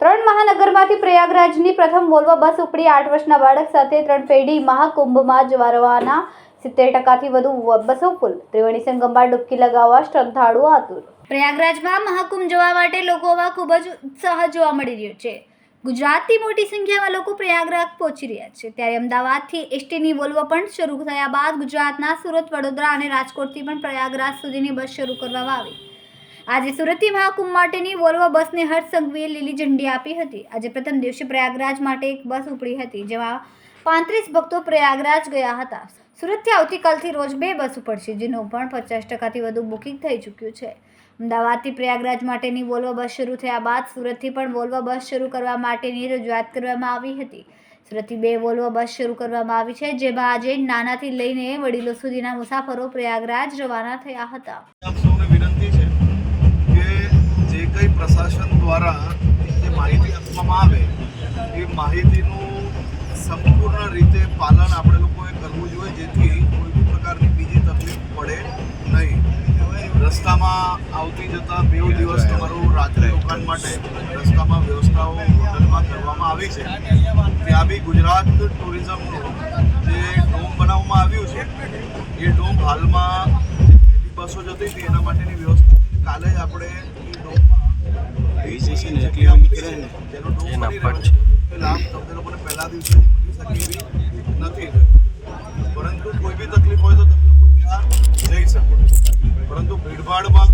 ત્રણ મહાનગરમાંથી પ્રયાગરાજની પ્રથમ વોલ્વો બસ ઉપડી આઠ વર્ષના બાળક સાથે ત્રણ પેઢી મહાકુંભમાં જવા રવાના સિત્તેર ટકાથી વધુ બસો ફૂલ. ત્રિવેણી સંગમમાં ડૂબકી લગાવવા શ્રદ્ધાળુઓ આતુર. પ્રયાગરાજમાં મહાકુંભ જોવા માટે લોકોમાં ખૂબ જ ઉત્સાહ જોવા મળી રહ્યો છે. ગુજરાતથી મોટી સંખ્યામાં લોકો પ્રયાગરાજ પહોંચી રહ્યા છે. ત્યારે અમદાવાદથી એસટીની વોલ્વો પણ શરૂ થયા બાદ ગુજરાતના સુરત, વડોદરા અને રાજકોટથી પણ પ્રયાગરાજ સુધીની બસ શરૂ કરવામાં આવી. આજે સુરતથી મહાકુંભ માટેની વોલ્વો બસને હર્ષ લીલી ઝંડી આપી હતી. આજે પ્રથમ દિવસે પ્રયાગરાજ માટે એક બસ ઉપડી હતી, જેમાં પાંત્રીસ ભક્તો પ્રયાગરાજ ગયા હતા. સુરતથી આવતીકાલથી રોજ બે બસ ઉપડશે જેનું પણ પચાસ ટકાથી વધુ બુકિંગ થઈ ચૂક્યું છે. અમદાવાદથી પ્રયાગરાજ માટેની વોલ્વો બસ શરૂ થયા બાદ સુરતથી પણ વોલ્વો બસ શરૂ કરવા માટેની રજૂઆત કરવામાં આવી હતી. સુરતથી બે વોલ્વો બસ શરૂ કરવામાં આવી છે, જેમાં આજે નાનાથી લઈને વડીલો સુધીના મુસાફરો પ્રયાગરાજ રવાના થયા હતા. વિનંતી છે કે જે કંઈ પ્રશાસન દ્વારા આવતી જતા બે દિવસ તમારું રાત્રે રોકાણ માટે રસ્તામાં વ્યવસ્થાઓ હોટલમાં કરવામાં આવી છે. ત્યાં બી ગુજરાત ટુરિઝમનું જે ડોમ બનાવવામાં આવ્યું છે એ ડોમ હાલમાં પહેલી બસો જતી હતી એના માટેની વ્યવસ્થા કાલે જ આપણે એ ડોમમાં જેનો ડોમ બની રહ્યો છે. એ લાભ તમને લોકોને પહેલા દિવસે મળી શકે એવી નથી. પરંતુ કોઈ બી તકલીફ હોય તો તમે લોકો ત્યાં જઈ શકો. પરંતુ ભીડભાડમાં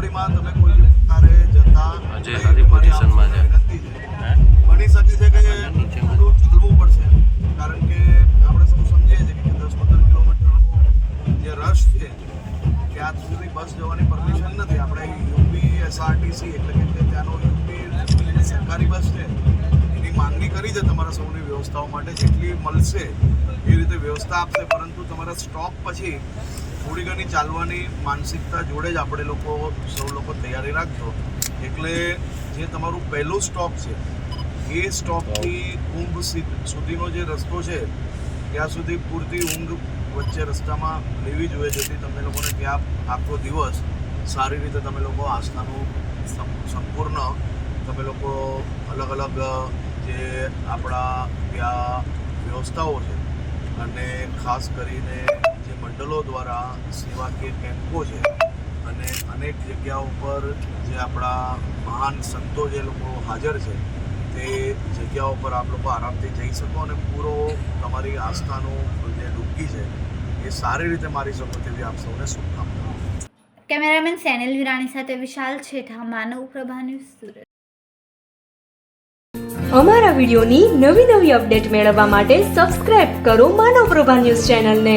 ભાગાદોડીમાં તમે કોઈ કારે જતા નહીં. સારી પોઝિશનમાં છે. બની શકે છે કે થોડું ચાલવું પડશે? કારણ કે આપણે સૌ સમજીએ છીએ કે દસ પંદર કિલોમીટરનો જે રશ છે ત્યાં સુધી બસ જવાની પરમિશન નથી. આપણે યુપી એસઆરટીસી એટલે કે ત્યાંનો યુપી સરકારી બસ છે એની માંગણી કરી છે તમારા સૌની વ્યવસ્થાઓ માટે. જેટલી મળશે એ રીતે વ્યવસ્થા આપશે પરંતુ તમારા સ્ટોપ પછી થોડી ઘણી ચાલવાની માનસિકતા જોડે જ આપણે લોકો, સૌ લોકો તૈયારી રાખજો. એટલે જે તમારું પહેલું સ્ટોપ છે, એ સ્ટોપથી કુંભ સુધીનો જે રસ્તો છે, ત્યાં સુધી પૂરતી ઊંઘ વચ્ચે રસ્તામાં લેવી જોઈએ, જેથી તમે લોકોને ત્યાં આખો દિવસ સારી રીતે તમે લોકો આસ્થાનું સંપૂર્ણ તમે લોકો અલગ અલગ, જે આપણા ત્યાં વ્યવસ્થાઓ છે, અને ખાસ કરીને મંડળો દ્વારા સેવાકીય કેમ્પો છે અને અનેક જગ્યાઓ પર જે આપણા મહાન સંતો જે લોકો હાજર છે તે જગ્યાઓ પર આપ લોકો આરામથી જઈ શકો અને પૂરો તમારી આસ્થાનું જે ડૂબકી છે એ સારી રીતે મારી શકો તેવી આપ સૌને શુભકામનાઓ કેમેરામેન સેનલ વિરાણી સાથે વિશાલ છેઠા માનવ પ્રભા ન્યૂઝ સુરત. અમારા વિડીયોની નવી નવી અપડેટ મેળવવા માટે સબસ્ક્રાઇબ કરો માનવ પ્રભા ન્યૂઝ ચેનલને.